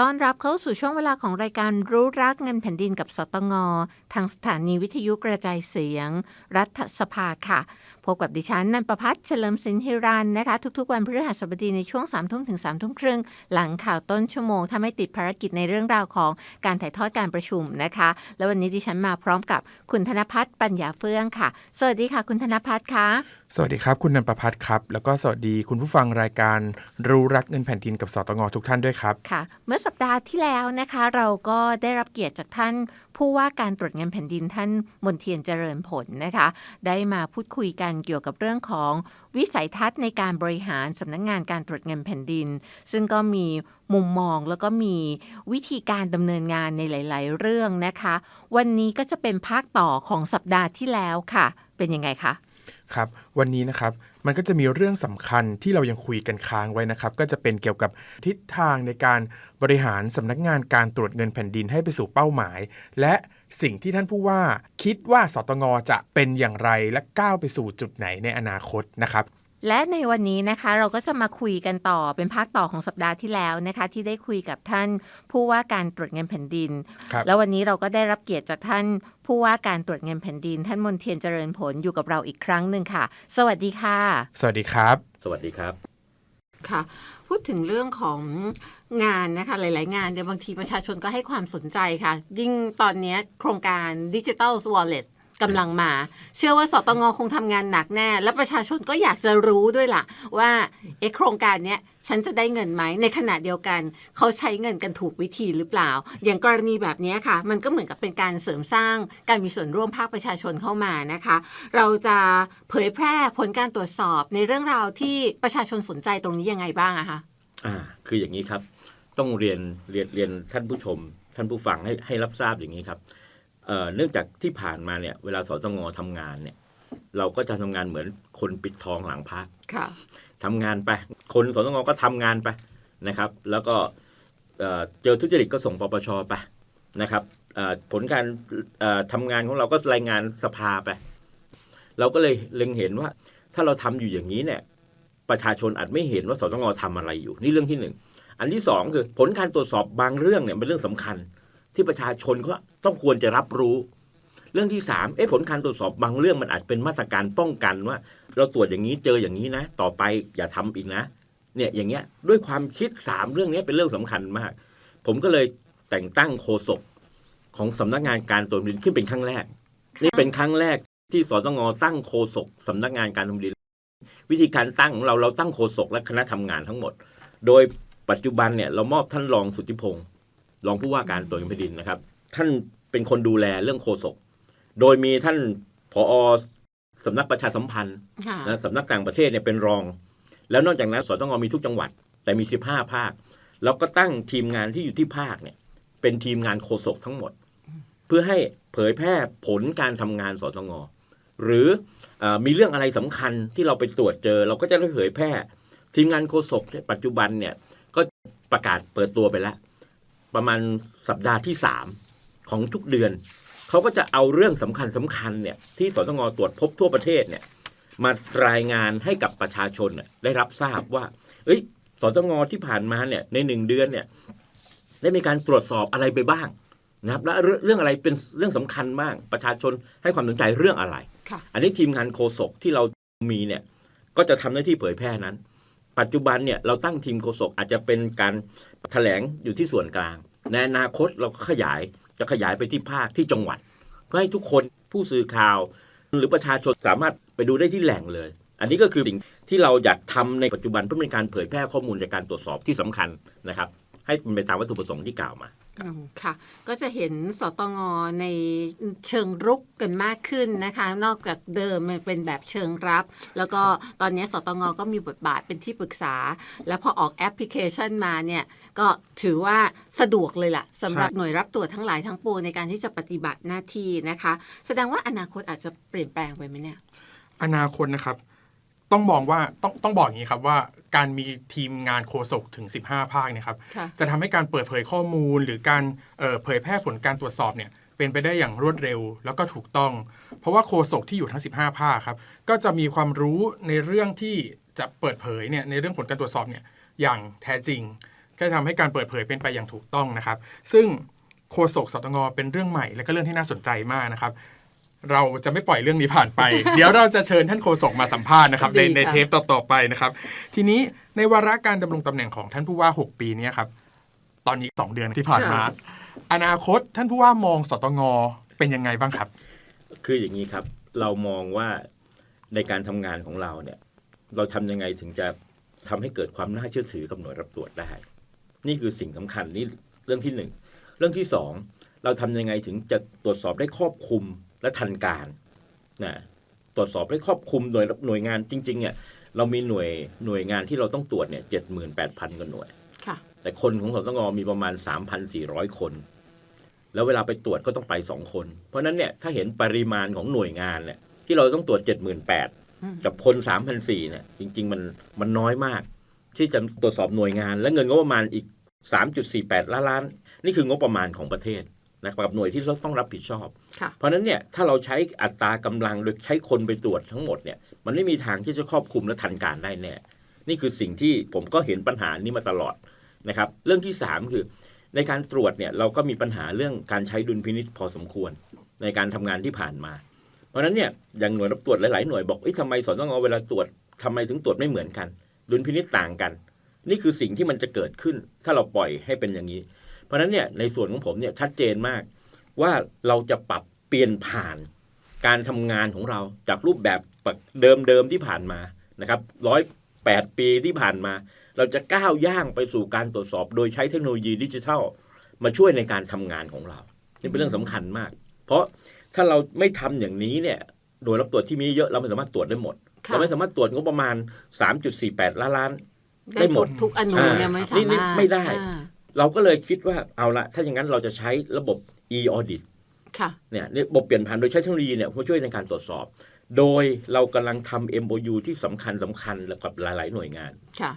ต้อนรับเข้าสู่ช่วงเวลาของรายการรู้รักเงินแผ่นดินกับสตง ทางสถานีวิทยุกระจายเสียง รัฐสภาค่ะ พบกับดิฉันนันประพัฒน์เฉลิมสินฮิรันนะคะ ทุกๆ วันพฤหัสบดีในช่วง3ามทุ่มถึง3ามทุ่มครึ่ง หลังข่าวต้นชั่วโมงถ้าไม่ติดภารกิจในเรื่องราวของการถ่ายทอดการประชุมนะคะ แล้ววันนี้ดิฉันมาพร้อมกับคุณธนพัฒน์ปัญญาเฟื่องค่ะ สวัสดีค่ะ คุณธนพัฒน์คะสวัสดีครับ คุณนันประพัฒน์ครับ แล้วก็สวัสดีคุณผู้ฟังรายการรู้รักเงินแผ่นดินกับสตงทุกท่านด้วยครับค่ะ เมื่อสัปดาห์ที่แล้วนะคะ เราก็ได้รับเกียรติจากท่าน ผู้ว่าการตรวจเงินแผ่นดินท่านมนเทียนเจริญผลนะคะ ได้มาพูดคุยกันเกี่ยวกับเรื่องของวิสัยทัศน์ในการบริหารสำนักงงานการตรวจเงินแผ่นดิน ซึ่งก็มีมุมมองแล้วก็มีวิธีการดำเนินงานในหลาย ๆ เรื่องนะคะ วันนี้ก็จะเป็นภาคต่อของสัปดาห์ที่แล้วค่ะ เป็นยังไงคะ ครับ วันนี้นะครับ มันก็จะมีเรื่องสำคัญที่เรายังคุยกันค้างไว้นะครับ ก็จะเป็นเกี่ยวกับทิศทางในการบริหารสำนักงานการตรวจเงินแผ่นดินให้ไปสู่เป้าหมาย และสิ่งที่ท่านผู้ว่าคิดว่าสตงจะเป็นอย่างไรและก้าวไปสู่จุดไหนในอนาคตนะครับ และในวันนี้นะคะเราก็จะมาคุยกันต่อเป็นภาคต่อของสัปดาห์ที่แล้วนะคะ ที่ได้คุยกับท่านผู้ว่าการตรวจเงินแผ่นดินครับแล้ววันนี้เราก็ได้รับเกียรติจากท่านผู้ว่าการตรวจเงินแผ่นดิน ท่านมนเทียนเจริญผลอยู่กับเราอีกครั้งหนึ่งค่ะ สวัสดีค่ะ สวัสดีครับ สวัสดีครับค่ะพูดถึงเรื่องของงานนะคะหลาย ๆ งานเดี๋ยวบางทีประชาชนก็ให้ความสนใจค่ะ ยิ่งตอนนี้โครงการดิจิ t a ลวอลเล็ต กำลังมา เชื่อว่าสตงคงทำงานหนักแน่ และประชาชนก็อยากจะรู้ด้วยล่ะ ว่าเอโครงการเนี้ยฉันจะได้เงินไหมในขณะเดียวกัน เขาใช้เงินกันถูกวิธีหรือเปล่า อย่างกรณีแบบนี้ค่ะ มันก็เหมือนกับเป็นการเสริมสร้างการมีส่วนร่วมภาคประชาชนเข้ามานะคะ เราจะเผยแพร่ผลการตรวจสอบในเรื่องราวที่ประชาชนสนใจตรงนี้ยังไงบ้างอะคะอ่าคืออย่างนี้ครับ ต้องเรียนเรียนเรียนท่านผู้ชม ท่านผู้ฟังให้ให้รับทราบอย่างนี้ครับ เอ่อเนื่องจากที่ผ่านมาเนี่ยเวลาสตงทำงานเนี่ยเราก็จะทำงานเหมือนคนปิดทองหลังพระค่ะทำงานไป คนสตงก็ทำงานไปนะครับ แล้วก็เอ่อเจอทุจริตก็ส่งปปชไปนะครับเอ่อผลการเอ่อทำงานของเราก็รายงานสภาไป เราก็เลยเล็งเห็นว่า ถ้าเราทำอยู่อย่างนี้เนี่ย ประชาชนอาจไม่เห็นว่าสตงทำอะไรอยู่ นี่เรื่องที่หนึ่งอันที่สองคือผลการตรวจสอบบางเรื่องเนี่ยเป็นเรื่องสำคัญ ที่ประชาชนเขา ต้องควรจะรับรู้ เรื่องที่สามเอ๊ะผลการตรวจสอบบางเรื่องมันอาจเป็นมาตรการป้องกันว่า เราตรวจอย่างนี้เจออย่างนี้นะ ต่อไปอย่าทำอีกนะ เนี่ยอย่างเงี้ยด้วยความคิดสามเรื่องนี้เป็นเรื่องสำคัญมาก ผมก็เลยแต่งตั้งโฆษกของสำนักงานการตรวจแผ่นดินขึ้นเป็นครั้งแรก นี่เป็นครั้งแรกที่สตงตั้งโฆษกสำนักงานการตรวจแผ่นดินวิธีการตั้งของเราเราตั้งโฆษกและคณะทำงานทั้งหมด โดยปัจจุบันเนี่ยเรามอบท่านรองสุทธิพงศ์รองผู้ว่าการตรวจเงินแผ่นดินนะครับ ท่าน เป็นคนดูแลเรื่องโฆษก โดยมีท่านผอสำนักประชาสัมพันธ์ค่ะนะสำนักต่างประเทศเนี่ยเป็นรอง แล้วนอกจากนั้นสตงมีทุกจังหวัด แต่มี 15 ภาค แล้วก็ตั้งทีมงานที่อยู่ที่ภาคเนี่ย เป็นทีมงานโฆษกทั้งหมด เพื่อให้เผยแพร่ผลการทำงานสตงหรือเออมีเรื่องอะไรสำคัญที่เราไปตรวจเจอ เราก็จะได้เผยแพร่ ทีมงานโฆษกเนี่ยปัจจุบันเนี่ยก็ประกาศเปิดตัวไปแล้ว ประมาณสัปดาห์ที่สาม ของทุกเดือน เขาก็จะเอาเรื่องสำคัญสำคัญเนี่ยที่สตงตรวจพบทั่วประเทศเนี่ยมารายงานให้กับประชาชนน่ะได้รับทราบว่า เอ้ยสตงที่ผ่านมาเนี่ยในหนึ่งเดือนเนี่ยได้มีการตรวจสอบอะไรไปบ้างนะครับและเรื่องเรื่องอะไรเป็นเรื่องสำคัญบ้างประชาชนให้ความสนใจเรื่องอะไรค่ะอันนี้ทีมงานโฆษกที่เรามีเนี่ยก็จะทำหน้าที่เผยแพร่นั้น ปัจจุบันเนี่ยเราตั้งทีมโฆษกอาจจะเป็นการแถลงอยู่ที่ส่วนกลาง ในอนาคตเราก็ขยาย จะขยายไปที่ภาคที่จังหวัดก็ให้ทุกคนผู้สื่อข่าว หรือประชาชนสามารถไปดูได้ที่แหล่งเลย อันนี้ก็คือสิ่งที่เราอยากทำในปัจจุบันเพื่อเป็นการเผยแพร่ข้อมูลจากการตรวจสอบที่สำคัญนะครับ ให้เป็นไปตามวัตถุประสงค์ที่กล่าวมา ค่ะ ก็จะเห็นสตงในเชิงรุกกันมากขึ้นนะคะ นอกจากเดิมมันเป็นแบบเชิงรับ แล้วก็ตอนนี้สตงก็มีบทบาทเป็นที่ปรึกษา แล้วพอออกแอปพลิเคชันมาเนี่ยก็ถือว่าสะดวกเลยล่ะสำหรับหน่วยรับตรวจทั้งหลายทั้งปวงในการที่จะปฏิบัติหน้าที่นะคะ แสดงว่าอนาคตอาจจะเปลี่ยนแปลงไปไหมเนี่ย อนาคตนะครับ ต้องมองว่าต้องต้องบอกอย่างนี้ครับว่าการมีทีมงานโฆษกถึง 15 ภาคเนยครับค่ะ จะทำให้การเปิดเผยข้อมูล หรือการเอ่อเผยแพร่ผลการตรวจสอบเนี่ยเป็นไปได้อย่างรวดเร็วแล้วก็ถูกต้อง เพราะว่าโฆษกที่อยู่ทั้ง 15 ภาคครับก็จะมีความรู้ในเรื่องที่จะเปิดเผยเนี่ยในเรื่องผลการตรวจสอบเนี่ยอย่างแท้จริง ก็จะทำให้การเปิดเผยเป็นไปอย่างถูกต้องนะครับ ซึ่งโฆษกสตงเป็นเรื่องใหม่และก็เรื่องที่น่าสนใจมากนะครับ เราจะไม่ปล่อยเรื่องนี้ผ่านไป เดี๋ยวเราจะเชิญท่านโฆษกมาสัมภาษณ์นะครับในดีค่ะในเทปต่อๆไปนะครับ ทีนี้ในวาระการดำรงตำแหน่งของท่านผู้ว่า 6 ปีเนี้ครับ ตอนนี้ 2 เดือนที่ผ่านมา อนาคตท่านผู้ว่ามองสตงเป็นยังไงบ้างครับ คืออย่างนี้ครับ เรามองว่าในการทำงานของเราเนี่ย เราทำยังไงถึงจะทำให้เกิดความน่าเชื่อถือกับหน่วยรับตรวจได้ นี่คือสิ่งสำคัญนี่เรื่องที่หนึ่งเรื่องที่สองเราทำยังไงถึงจะตรวจสอบได้ครอบคลุม และทันการนะตรวจสอบได้ครอบคลุมหน่วยหน่วยงานจริงๆเนี่ยเรามีหน่วยหน่วยงานที่เราต้องตรวจเนี่ยเจ็ดหมื่นแปดพันกว่าหน่วยค่ะแต่คนของสตงมีประมาณ3,400คน แล้วเวลาไปตรวจก็ต้องไปสองคน เพราะฉะนั้นเนี่ยถ้าเห็นปริมาณของหน่วยงานเนี่ยที่เราต้องตรวจ78,000กับคน3,400เนี่ยจริง ๆ มันมันน้อยมาก ที่จะตรวจสอบหน่วยงาน และเงินงบประมาณอีก3.48ล้านล้าน นี่คืองบประมาณของประเทศ นะครับกับหน่วยที่เราต้องรับผิดชอบค่ะเพราะฉะนั้นเนี่ยถ้าเราใช้อัตรากำลังโดยใช้คนไปตรวจทั้งหมดเนี่ยมันไม่มีทางที่จะครอบคลุมและทันการได้แน่นี่คือสิ่งที่ผมก็เห็นปัญหานี้มาตลอดนะครับ เรื่องที่ 3 คือ ในการตรวจเนี่ยเราก็มีปัญหาเรื่องการใช้ดุลพินิษพอสมควร ในการทำงานที่ผ่านมา เพราะฉะนั้นเนี่ยอย่างหน่วยรับตรวจหลาย ๆ หน่วยบอกเอ้ยทำไมสนงเวลาตรวจทำไมถึงตรวจไม่เหมือนกันดุลพินิษต่างกัน นี่คือสิ่งที่มันจะเกิดขึ้น ถ้าเราปล่อยให้เป็นอย่างนี้ เพราะฉะนั้นเนี่ยในส่วนของผมเนี่ยชัดเจนมาก ว่าเราจะปรับเปลี่ยนผ่านการทำงานของเราจากรูปแบบเดิมๆที่ผ่านมานะครับร้อยแปดปีที่ผ่านมา เราจะก้าวย่างไปสู่การตรวจสอบ โดยใช้เทคโนโลยีดิจิทัล มาช่วยในการทำงานของเรา นี่เป็นเรื่องสำคัญมาก เพราะถ้าเราไม่ทำอย่างนี้เนี่ยโดยรับตรวจที่มีเยอะเราไม่สามารถตรวจได้หมดค่ะเราไม่สามารถตรวจงบประมาณ 3.48 ล้านล้านได้หมดได้หมดทุกอนูเนี่ยไม่สานี่นี่มารถไม่ได้อ่า เราก็เลยคิดว่าเอาละถ้าอย่างนั้นเราจะใช้ระบบ e-audit ค่ะเนี่ยระบบเปลี่ยนผ่านโดยใช้เทคโนโลยีเนี่ยมาช่วยในการตรวจสอบ โดยเรากำลังทำ MOU ที่สำคัญสำคัญกับหลาย ๆ หน่วยงานค่ะ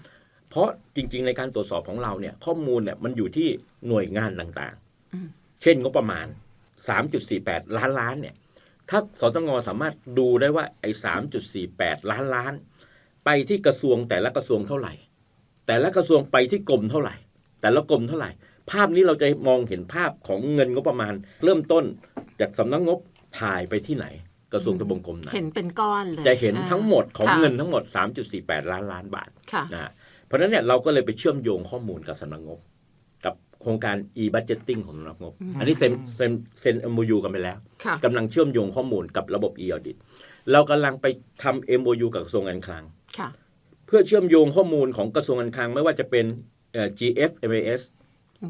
เพราะจริง ๆ ในการตรวจสอบของเราเนี่ย ข้อมูลเนี่ยมันอยู่ที่หน่วยงานต่างอืมๆเช่นงบประมาณ 3.48 ล้านล้านเนี่ย ถ้าสตงสามารถดูได้ว่าไอ้3.48 ล้านล้าน ไปที่กระทรวงแต่ละกระทรวงเท่าไหร่ แต่ละกระทรวงไปที่กรมเท่าไหร่ แต่ละกรมเท่าไหร่ ภาพนี้เราจะมองเห็นภาพของเงินงบประมาณ เริ่มต้นจากสำนักงบถ่ายไปที่ไหน กระทรวงทบวงกรมไหนเห็นเป็นก้อนเลยจะเห็นทั้งหมดของค่ะเงินทั้งหมด 3.48 ล้านล้านบาทค่ะนะฮะเพราะฉะนั้นเนี่ยเราก็เลยไปเชื่อมโยงข้อมูลกับสำนักงบ กับโครงการ e-budgeting ของสำนักงบ อันนี้เซ็นเซ็นเซ็น MOU กันไปแล้วค่ะกำลังเชื่อมโยงข้อมูลกับระบบ e-audit เรากำลังไปทำ MOU กับกระทรวงการคลังค่ะเพื่อเชื่อมโยงข้อมูลของกระทรวงการคลังไม่ว่าจะเป็น เอ่อ GF MAS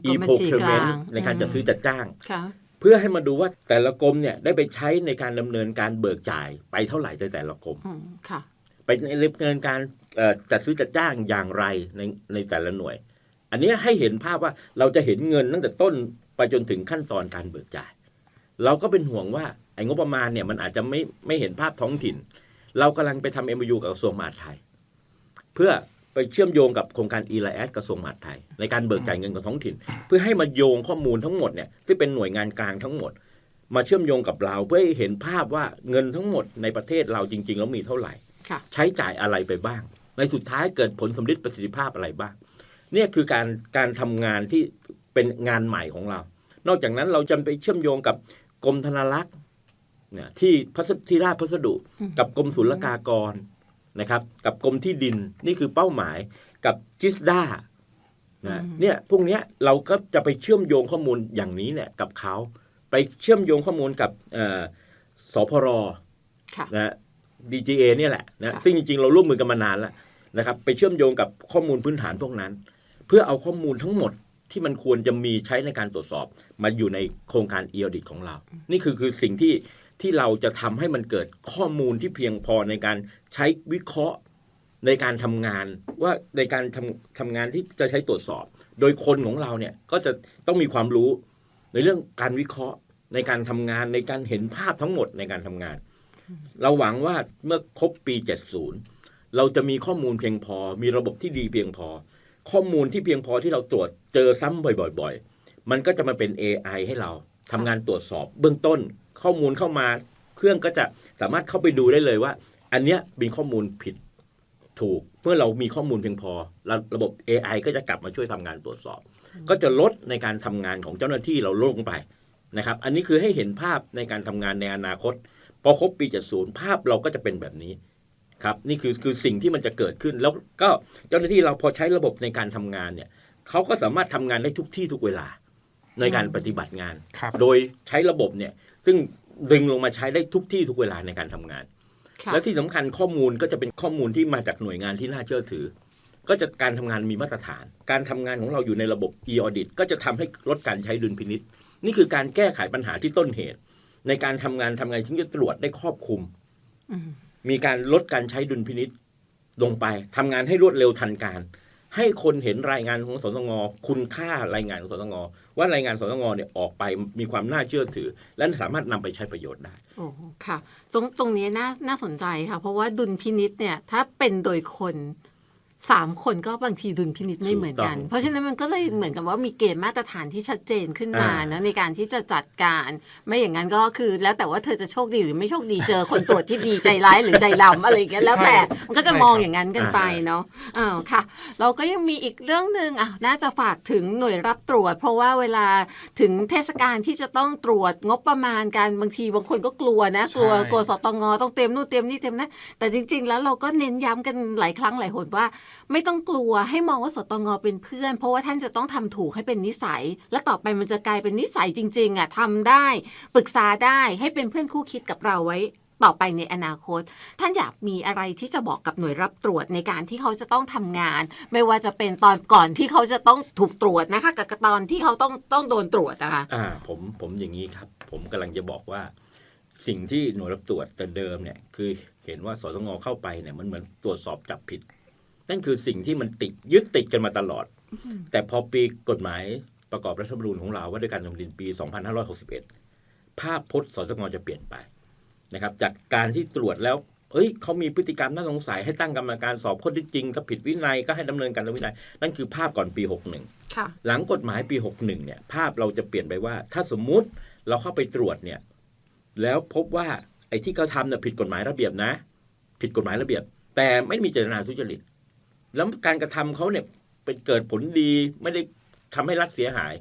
กรมบัญชีกลาง e-procurement ในการจัดซื้อจัดจ้างค่ะเพื่อให้มาดูว่าแต่ละกรมเนี่ยได้ไปใช้ในการดำเนินการเบิกจ่ายไปเท่าไหร่ในแต่ละกรมอืมค่ะไปดำเนินการเอ่อจัดซื้อจัดจ้างอย่างไรในในแต่ละหน่วย อันเนี้ยให้เห็นภาพว่าเราจะเห็นเงินตั้งแต่ต้นไปจนถึงขั้นตอนการเบิกจ่าย เราก็เป็นห่วงว่าไอ้งบประมาณเนี่ยมันอาจจะไม่ไม่เห็นภาพท้องถิ่น เรากำลังไปทำ MOU กับกระทรวงมหาดไทย เพื่อ ไปเชื่อมโยงกับโครงการ e l a s กระทรวงมหาดไทย ในการเบิกจ่ายเงินกับท้องถิ่น เพื่อให้มาโยงข้อมูลทั้งหมดเนี่ยที่เป็นหน่วยงานกลางทั้งหมด มาเชื่อมโยงกับเราเพื่อให้เห็นภาพว่าเงินทั้งหมดในประเทศเราจริง ๆ แล้วมีเท่าไหร่ ค่ะ ใช้จ่ายอะไรไปบ้าง ในสุดท้ายเกิดผลสำลิดประสิทธิภาพอะไรบ้าง เนี่ยคือการการทำงานที่เป็นงานใหม่ของเรา นอกจากนั้นเราจะไปเชื่อมโยงกับกรมธนารักษ์เนี่ยที่พัสที่ราชพัสดุอืมกับกรมศุลกากร นะครับกับกรมที่ดินนี่คือเป้าหมายกับจิสดานะเนี่ยพวกเนี้ยเราก็จะไปเชื่อมโยงข้อมูลอย่างนี้เนี่ยกับเขาไปเชื่อมโยงข้อมูลกับเอ่อสพรค่ะนะ DGA เนี่ยแหละนะค่ะซึ่งจริงๆ เราร่วมมือกันมานานแล้วนะครับ ไปเชื่อมโยงกับข้อมูลพื้นฐานพวกนั้น เพื่อเอาข้อมูลทั้งหมดที่มันควรจะมีใช้ในการตรวจสอบ มาอยู่ในโครงการ e audit ของเรา นี่คือคือสิ่งที่ที่เราจะทำให้มันเกิดข้อมูลที่เพียงพอในการ ใช้วิเคราะห์ในการทำงานว่าในการทำทำงานที่จะใช้ตรวจสอบ โดยคนของเราเนี่ยก็จะต้องมีความรู้ในเรื่องการวิเคราะห์ในการทำงานในการเห็นภาพทั้งหมดในการทำงาน เราหวังว่าเมื่อครบปี 70 เราจะมีข้อมูลเพียงพอ มีระบบที่ดีเพียงพอ ข้อมูลที่เพียงพอที่เราตรวจเจอซ้ำบ่อยๆ มันก็จะมาเป็น AI ให้เราทำงานตรวจสอบ เบื้องต้นข้อมูลเข้ามาเครื่องก็จะสามารถเข้าไปดูได้เลยว่า อันเนี้ยมีข้อมูลผิดถูก เมื่อเรามีข้อมูลเพียงพอระระบบ AI ก็จะกลับมาช่วยทำงานตรวจสอบ ก็จะลดในการทำงานของเจ้าหน้าที่เราลงไปนะครับ อันนี้คือให้เห็นภาพในการทำงานในอนาคตพอครบปี 70 ภาพเราก็จะเป็นแบบนี้ครับนี่คือคือสิ่งที่มันจะเกิดขึ้น แล้วก็เจ้าหน้าที่เราพอใช้ระบบในการทำงานเนี่ยเขาก็สามารถทำงานได้ทุกที่ทุกเวลาในการปฏิบัติงาน ครับ โดยใช้ระบบเนี่ยซึ่งดึงลงมาใช้ได้ทุกที่ทุกเวลาในการทำงานค่ะ และที่สำคัญข้อมูลก็จะเป็นข้อมูลที่มาจากหน่วยงานที่น่าเชื่อถือ ก็จะการทำงานมีมาตรฐาน การทำงานของเราอยู่ในระบบ e-audit ก็จะทำให้ลดการใช้ดุลพินิษนี่คือการแก้ไขปัญหาที่ต้นเหตุ ในการทำงานทำไงถึงจะตรวจได้ครอบคลุมอืมมีการลดการใช้ดุลพินิษลงไปทำงานให้รวดเร็วทันการ ให้คนเห็นรายงานของสตงคุณค่ารายงานของสตงว่ารายงานสตงเนี่ยออกไปมีความน่าเชื่อถือ และสามารถนำไปใช้ประโยชน์ได้โอ้ค่ะ ตรงตรงนี้น่าน่าสนใจค่ะ เพราะว่าดุลพินิษเนี่ยถ้าเป็นโดยคน สามคนก็บางทีดุลพินิษไม่เหมือนกันถูกต้องเพราะฉะนั้นมันก็เลยเหมือนกับว่ามีเกณฑ์มาตรฐานที่ชัดเจนขึ้นมาอ่านะในการที่จะจัดการ ไม่อย่างนั้นก็คือแล้วแต่ว่าเธอจะโชคดีหรือไม่โชคดีเจอคนตรวจที่ดีใจร้ายหรือใจดำอะไรอย่างเงี้ยแล้วแต่มันก็จะมองอย่างนั้นกันไปเนาะอ้าวค่ะ เราก็ยังมีอีกเรื่องหนึ่งอะน่าจะฝากถึงหน่วยรับตรวจ เพราะว่าเวลาถึงเทศกาลที่จะต้องตรวจงบประมาณการบางทีบางคนก็กลัวนะกลัวใช่กลัวสตงต้องเตรียมนู่นเตรียมนี่เตรียมนั่นแต่จริง ๆ แล้วเราก็เน้นย้ำกันหลายครั้งหลายหนว่าไม่ต้องกลัวให้มองว่าสตงเป็นเพื่อน เพราะว่าท่านจะต้องทำถูกให้เป็นนิสัย และต่อไปมันจะกลายเป็นนิสัยจริง ๆอะทำได้ปรึกษาได้ให้เป็นเพื่อนคู่คิดกับเราไว้ต่อไปในอนาคต ท่านอยากมีอะไรที่จะบอกกับหน่วยรับตรวจในการที่เขาจะต้องทำงาน ไม่ว่าจะเป็นตอนก่อนที่เขาจะต้องถูกตรวจนะคะกับตอนที่เขาต้องต้องโดนตรวจนะคะอ่าผมผมอย่างนี้ครับ ผมกำลังจะบอกว่า สิ่งที่หน่วยรับตรวจแต่เดิมเนี่ยคือเห็นว่าสตงเข้าไปเนี่ยมันเหมือนตรวจสอบจับผิด นั่นคือสิ่งที่มันติดยึดติดกันมาตลอด แต่พอปีกฎหมายประกอบรัฐธรรมนูญของเราว่าด้วยการดำเนินปี 2561 ภาพพจน์สตงจะเปลี่ยนไปนะครับ จากการที่ตรวจแล้ว เอ้ยเขามีพฤติกรรมน่าสงสัยให้ตั้งกรรมการสอบข้อเท็จจริงถ้าผิดวินัยก็ให้ดำเนินการตามวินัย นั่นคือภาพก่อนปี 61ค่ะหลังกฎหมายปี 61 เนี่ย ภาพเราจะเปลี่ยนไปว่า ถ้าสมมุติเราเข้าไปตรวจเนี่ย แล้วพบว่าไอ้ที่เขาทำเนี่ยผิดกฎหมายระเบียบนะ ผิดกฎหมายระเบียบ แต่ไม่มีเจตนาทุจริต แล้วการกระทำเขาเนี่ยเป็นเกิดผลดีไม่ได้ทำให้รัฐเสียหาย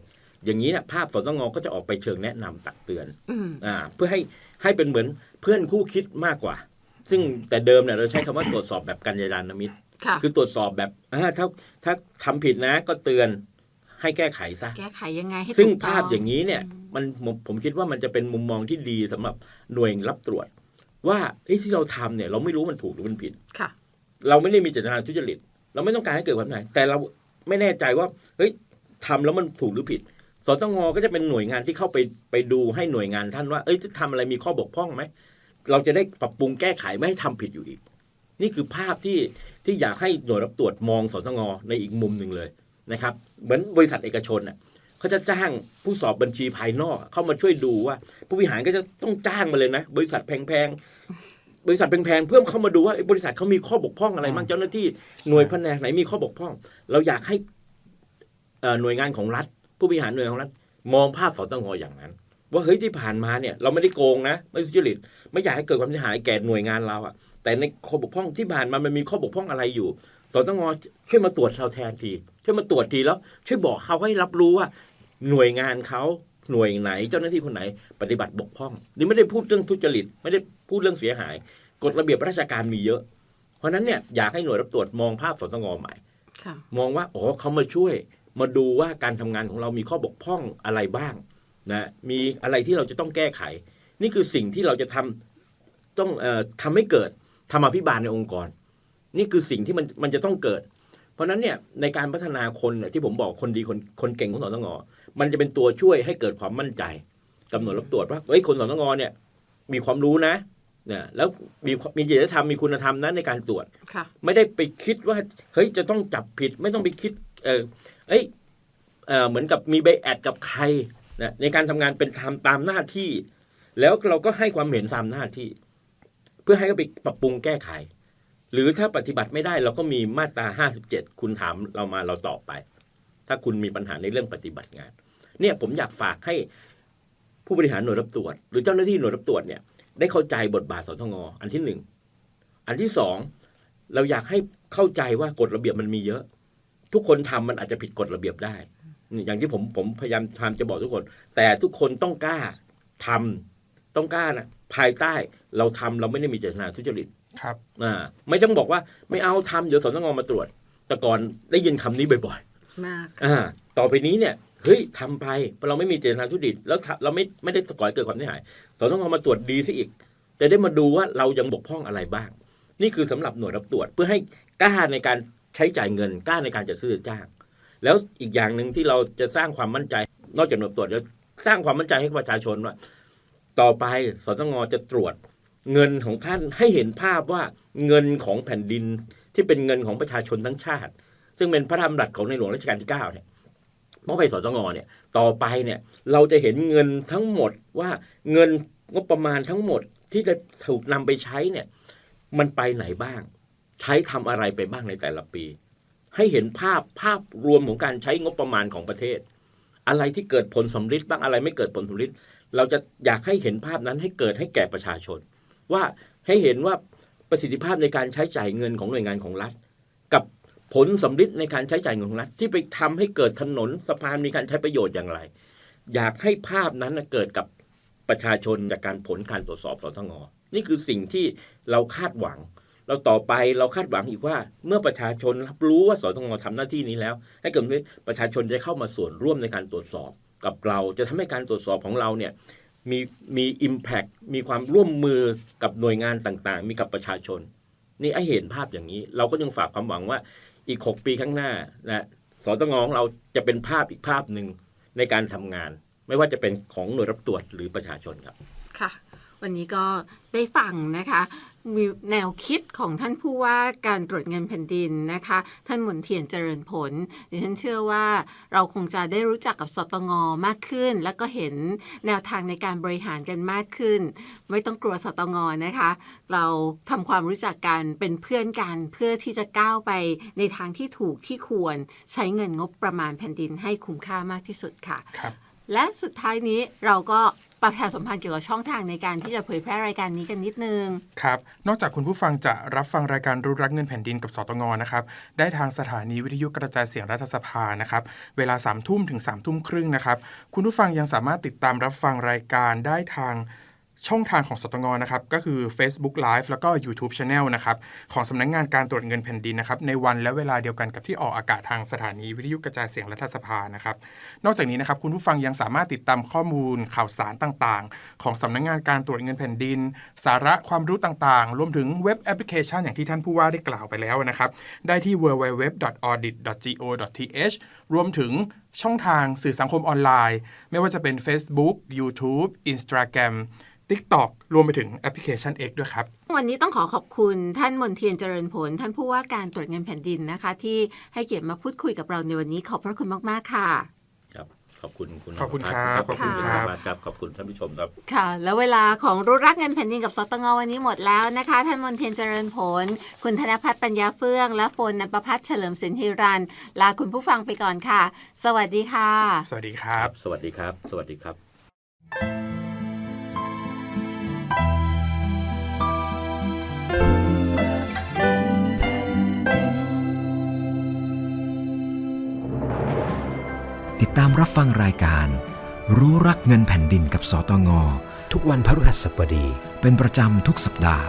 อย่างนี้เนี่ยภาพสตงก็จะออกไปเชิงแนะนำตักเตือนอืมอ่าเพื่อให้ให้เป็นเหมือนเพื่อนคู่คิดมากกว่า ซึ่งแต่เดิมเนี่ยเราใช้คำว่าตรวจสอบแบบกัญญาณมิตรค่ะคือตรวจสอบแบบอ่าถ้าถ้าทำผิดนะก็เตือนให้แก้ไขซะ แก้ไขยังไงให้ซึ่งถูกต้ภาพอย่างนี้เนี่ย มันผมผมคิดว่ามันจะเป็นมุมมองที่ดีสำหรับหน่วยรับตรวจ ว่าเอ้ยที่เราทำเนี่ย เราไม่รู้มันถูกหรือมันผิดค่ะ เราไม่ได้มีเจตนาทุจริต เราไม่ต้องการให้เกิดความไหนแต่เราไม่แน่ใจว่าเฮ้ยทำแล้วมันถูกหรือผิดสตงก็จะเป็นหน่วยงานที่เข้าไปไปดูให้หน่วยงานท่านว่า เอ้ยจะทำอะไรมีข้อบกพร่องไหมเราจะได้ปรับปรุงแก้ไขไม่ให้ทำผิดอยู่อีก นี่คือภาพที่ที่อยากให้หน่วยรับตรวจมองสตงในอีกมุมหนึ่งเลยนะครับ เหมือนบริษัทเอกชนน่ะเขาจะจ้างผู้สอบบัญชีภายนอก เข้ามาช่วยดูว่า ผู้บริหารก็จะต้องจ้างมาเลยนะ บริษัทแพงๆ บริษัทแพงๆเพื่อเข้ามาดูว่าเอ้ยบริษัทเขามีข้อบกพร่องอะไรบ้างเจ้าหน้าที่หน่วยแผนกไหนมีข้อบกพร่อง เราอยากให้เอ่อหน่วยงานของรัฐ ผู้บริหารหน่วยของรัฐ มองภาพสตงอย่างนั้น ว่าเฮ้ยที่ผ่านมาเนี่ย เราไม่ได้โกงนะ ไม่ทุจริตไม่อยากให้เกิดความเสียหายแก่หน่วยงานเราอะแต่ในข้อบกพร่องที่ผ่านมามันมีข้อบกพร่องอะไรอยู่สตงช่วยมาตรวจเราแทนทีช่วยมาตรวจทีแล้วช่วยบอกเขาให้รับรู้ว่า หน่วยงานเขาหน่วยไหน เจ้าหน้าที่คนไหนปฏิบัติบกพร่องนี่ไม่ได้พูดเรื่องทุจริตไม่ได้ พูดเรื่องเสียหายกฎระเบียบราชการมีเยอะ เพราะฉะนั้นเนี่ยอยากให้หน่วยรับตรวจมองภาพสตงใหม่ค่ะมองว่าอ๋อเขามาช่วยมาดูว่าการทำงานของเรามีข้อบกพร่องอะไรบ้างนะมีอะไรที่เราจะต้องแก้ไข นี่คือสิ่งที่เราจะทำต้องเอ่อทำให้เกิดธรรมาภิบาลในองค์กร นี่คือสิ่งที่มันมันจะต้องเกิด เพราะฉะนั้นเนี่ยในการพัฒนาคนเนี่ยที่ผมบอกคนดีคนคนเก่งของสตงมันจะเป็นตัวช่วยให้เกิดความมั่นใจกับหน่วยรับตรวจว่าเฮ้ยคนสตงเนี่ยมีความรู้นะเนี่ยแล้วมีมีจริยธรรมมีคุณธรรมนะในการตรวจค่ะไม่ได้ไปคิดว่าเฮ้ยจะต้องจับผิดไม่ต้องไปคิด เออเอ้ยเออเหมือนกับมีใบแอดกับใครนะในการทำงานเป็นทำตามหน้าที่ แล้วเราก็ให้ความเห็นตามหน้าที่ เพื่อให้เขาไปปรับปรุงแก้ไข หรือถ้าปฏิบัติไม่ได้เราก็มีมาตรา 57 คุณถามเรามาเราตอบไป ถ้าคุณมีปัญหาในเรื่องปฏิบัติงาน เนี่ยผมอยากฝากให้ผู้บริหารหน่วยรับตรวจ หรือเจ้าหน้าที่หน่วยรับตรวจเนี่ย ได้เข้าใจบทบาทสตงอันที่หนึ่งอันที่สองเราอยากให้เข้าใจว่ากฎระเบียบมันมีเยอะ ทุกคนทำมันอาจจะผิดกฎระเบียบได้ อย่างที่ผมผมพยายามทำจะบอกทุกคน แต่ทุกคนต้องกล้าทำต้องกล้านะภายใต้เราทำเราไม่ได้มีเจตนาทุจริตครับอ่าไม่ต้องบอกว่าไม่เอาทำเดี๋ยวสตงมาตรวจ แต่ก่อนได้ยินคำนี้บ่อยมากๆอ่าต่อไปนี้เนี่ย เฮ้ยทำไปเราไม่มีเจตนาทุจริตแล้วเราไม่ไม่ได้ก่อให้เกิดความเสียหายสตงมาตรวจดีซะอีก จะได้มาดูว่าเรายังบกพร่องอะไรบ้าง นี่คือสำหรับหน่วยรับตรวจเพื่อให้กล้าในการใช้จ่ายเงินกล้าในการจัดซื้อจ้าง แล้วอีกอย่างหนึ่งที่เราจะสร้างความมั่นใจ นอกจากหน่วยตรวจจะสร้างความมั่นใจให้ประชาชนว่าต่อไปสตงจะตรวจเงินของท่านให้เห็นภาพว่าเงินของแผ่นดินที่เป็นเงินของประชาชนทั้งชาติ ซึ่งเป็นพระธรรมรัตของในหลวงรัชกาลที่9เนี่ย มอบให้สตงเนี่ยต่อไปเนี่ยเราจะเห็นเงินทั้งหมดว่าเงินงบประมาณทั้งหมดที่จะถูกนำไปใช้เนี่ยมันไปไหนบ้าง ใช้ทำอะไรไปบ้างในแต่ละปี ให้เห็นภาพภาพรวมของการใช้งบประมาณของประเทศ อะไรที่เกิดผลสำฤทธิ์บ้างอะไรไม่เกิดผลสำฤทธิ์เราจะอยากให้เห็นภาพนั้นให้เกิดให้แก่ประชาชน ว่าให้เห็นว่าประสิทธิภาพในการใช้จ่ายเงินของหน่วยงานของรัฐ ผลสำฤทธิ์ในการใช้จ่ายเงินของรัฐที่ไปทำให้เกิดถนนสะพานมีการใช้ประโยชน์อย่างไร อยากให้ภาพนั้นเกิดกับประชาชนจากการผลการตรวจสอบสตงนี่คือสิ่งที่เราคาดหวัง เราต่อไปเราคาดหวังอีกว่า เมื่อประชาชนรับรู้ว่าสตงทำหน้าที่นี้แล้ว ให้เกิดประชาชนจะเข้ามาส่วนร่วมในการตรวจสอบกับเราจะทำให้การตรวจสอบของเราเนี่ยมีมี Impact มีความร่วมมือกับหน่วยงานต่างๆ มีกับประชาชน นี่ไอเห็นภาพอย่างนี้ เราก็ยังฝากความหวังว่า อีก 6 ปีข้างหน้านะสตงของเราจะเป็นภาพอีกภาพหนึ่งในการทำงาน ไม่ว่าจะเป็นของหน่วยรับตรวจหรือประชาชนครับค่ะ วันนี้ก็ได้ฟังนะคะมีแนวคิดของท่านผู้ว่าการตรวจเงินแผ่นดินนะคะ ท่านหมุนเทียนเจริญผล ดิฉันเชื่อว่าเราคงจะได้รู้จักกับสตงมากขึ้น แล้วก็เห็นแนวทางในการบริหารกันมากขึ้น ไม่ต้องกลัวสตงนะคะ เราทำความรู้จักกันเป็นเพื่อนกันเพื่อที่จะก้าวไปในทางที่ถูกที่ควรใช้เงินงบประมาณแผ่นดินให้คุ้มค่ามากที่สุดค่ะครับและสุดท้ายนี้เราก็ ประชาสัมพันธ์เกี่ยวกับช่องทางในการที่จะเผยแพร่รายการนี้กันนิดนึง ครับ นอกจากคุณผู้ฟังจะรับฟังรายการรู้รักเงินแผ่นดินกับสตงนะครับ ได้ทางสถานีวิทยุกระจายเสียงรัฐสภานะครับ เวลา3ามทุ่มถึง3ามทุ่มครึ่งนะครับ คุณผู้ฟังยังสามารถติดตามรับฟังรายการได้ทาง ช่องทางของสตงนะครับก็คือ Facebook Live แล้วก็ YouTube Channel นะครับของสำนักงงานการตรวจเงินแผ่นดินนะครับในวันและเวลาเดียวกันกับที่ออกอากาศทางสถานีวิทยุกระจายเสียงรัฐสภานะครับนอกจากนี้นะครับคุณผู้ฟังยังสามารถติดตามข้อมูลข่าวสารต่างๆ ของสำนักงงานการตรวจเงินแผ่นดิน สาระความรู้ต่างๆ รวมถึงเว็บแอปพลิเคชันอย่างที่ท่านผู้ว่าได้กล่าวไปแล้วนะครับได้ที่ www.audit.go.th รวมถึงช่องทางสื่อสังคมออนไลน์ ไม่ว่าจะเป็น Facebook YouTube Instagram TikTok รวมไปถึงแอปพลิเคชัน X ด้วยครับ วันนี้ต้องขอขอบคุณท่านมนเทียนเจริญผล ท่านผู้ว่าการตรวจเงินแผ่นดินนะคะ ที่ให้เกียรติมาพูดคุยกับเราในวันนี้ขอบพระคุณมาก ๆ ค่ะครับขอบคุณคุณขอบคุณนภครับขอบคุณขอบคุณคุณครับนภัสครับขอบคุณท่านผู้ชมครับค่ะ แล้วเวลาของรู้รักเงินแผ่นดินกับสตงวันนี้หมดแล้วนะคะ ท่านมนเทียนเจริญผล คุณธนพัฒน์ปัญญาเฟื่อง และโฟนนันประพัฒน์เฉลิมสินฮิรัน ลาคุณผู้ฟังไปก่อนค่ะ สวัสดีค่ะ สวัสดีครับ สวัสดีครับ สวัสดีครับ ตามรับฟังรายการ รู้รักเงินแผ่นดินกับสตง ทุกวันพฤหัสบดี เป็นประจำทุกสัปดาห์